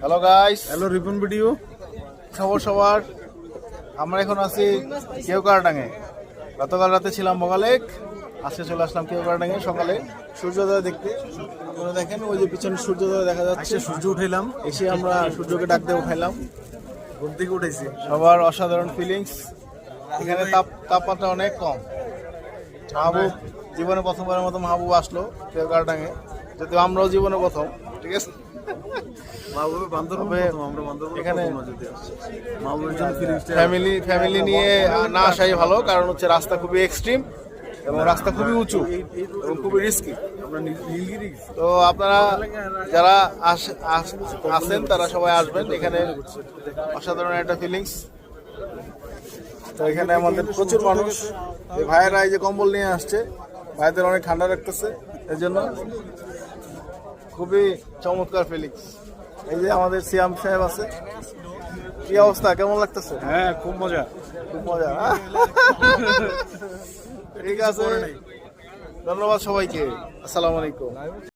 Hello guys hello Ripon video খবর সবার। আমরা এখন আছি কেউকারডাঙ্গে গতকাল রাতে ছিলাম বগালেক আজকে চলে আসলাম কেউকারডাঙ্গে সকালে। সূর্যোদয় দেখতে। আপনারা দেখেন ওই যে পিছনে সূর্যোদয় দেখা যাচ্ছে। সূর্য উঠাইলাম। এসে আমরা সূর্যকে ডাক দিয়ে উঠাইলাম। ঘুম থেকে উঠেছি। সবার অসাধারণ ফিলিংস এখানে তাপ তাপমাত্রা অনেক কম। মাহবুব জীবনে প্রথমবারের মতো মাহবুব আসলো কেউকারডাঙ্গে যদিও আমরাও জীবনে প্রথম ঠিক আছে? এখানে- ফ্যামিলি ফ্যামিলি নিয়ে না আসাই ভালো কারণ হচ্ছে রাস্তা খুবই এক্সট্রিম এবং রাস্তা খুবই উঁচু এবং খুবই রিস্কি। তো আপনারা যারা আস- আস- আসেন তারা সবাই আসবেন। এখানে অসাধারণ একটা ফিলিংস তো এখানে আমাদের প্রচুর মানুষ। এই ভাইয়েরা এই যে কম্বল নিয়ে আসছে ভাইদের অনেক ঠান্ডা রাখতেছে এর জন্য খুবই চমৎকার ফিলিংস এই যে আমাদের সিয়াম সাহেব আছে। কি অবস্থা? কেমন লাগতেছে? হ্যাঁ খুব মজা। খুব মজা। ঠিক আছে। ধন্যবাদ সবাইকে। আসসালামু আলাইকুম।